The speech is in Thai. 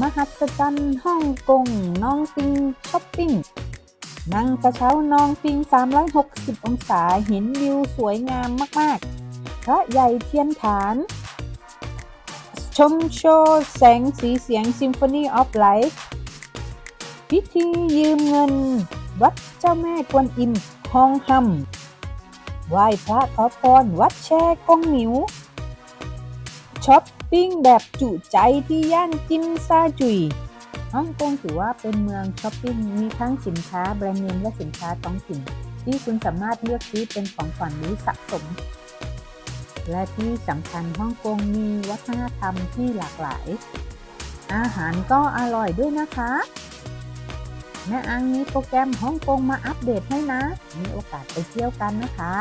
มหัศจรรย์ฮ่องกงน้องปิงช้อปปิ้งนั่งกระเช้าน้องปิง 360 องศาเห็นวิวสวยงามมาก ๆ พระใหญ่เทียนฐาน ชมโชว์แสงสีเสียง Symphony of Light พิธียืมเงิน วัดเจ้าแม่กวนอิมฮองฮัมไหว้พระขอพรวัดแช่กงหมิวช้อป ปิ้งแบบจุใจที่ย่านจิมซาจุยฮ่องกงถือว่าเป็นเมืองช้อปปิ้งมีทั้งสินค้าแบรนด์เนมและสินค้าท้องถิ่น ที่คุณสามารถเลือกซื้อเป็นของขวัญหรือสะสม และที่สำคัญฮ่องกงมีวัฒนธรรมที่หลากหลาย อาหารก็อร่อยด้วยนะคะแม่อังมีโปรแกรมฮ่องกงมาอัปเดตให้นะ มีโอกาสไปเที่ยวกันนะคะ